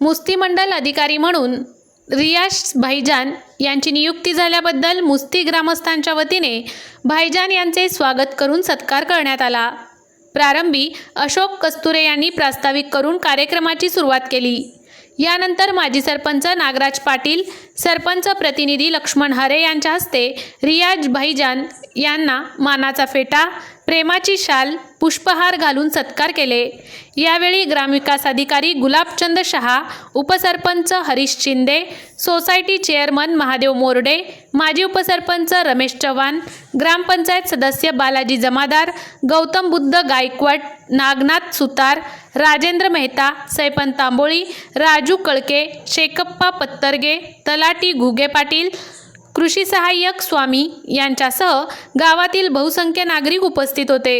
मुस्तीमंडल अधिकारी म्हणून रियाश भाईजान यांची नियुक्ती झाल्याबद्दल मुस्ती ग्रामस्थांच्या वतीने भाईजान यांचे स्वागत करून सत्कार करण्यात आला. प्रारंभी अशोक कस्तुरे यांनी प्रास्ताविक करून कार्यक्रमाची सुरुवात केली. यानंतर माजी सरपंच नागराज पाटील सरपंच प्रतिनिधी लक्ष्मण हरे यांच्या हस्ते रियाज भाईजान यांना मानाचा फेटा प्रेमाची शाल पुष्पहार घालून सत्कार केले. यावेळी ग्रामविकास अधिकारी गुलाबचंद शहा उपसरपंच हरीश शिंदे सोसायटी चेअरमन महादेव मोरडे माजी उपसरपंच रमेश चव्हाण ग्रामपंचायत सदस्य बालाजी जमादार गौतम बुद्ध गायकवाड नागनाथ सुतार राजेंद्र मेहता सैपन तांबोळी राजू कळके शेकप्पा पत्तरगे तलाटी घुगे पाटील कृषी सहाय्यक स्वामी यांच्यासह गावातील बहुसंख्य नागरिक उपस्थित होते.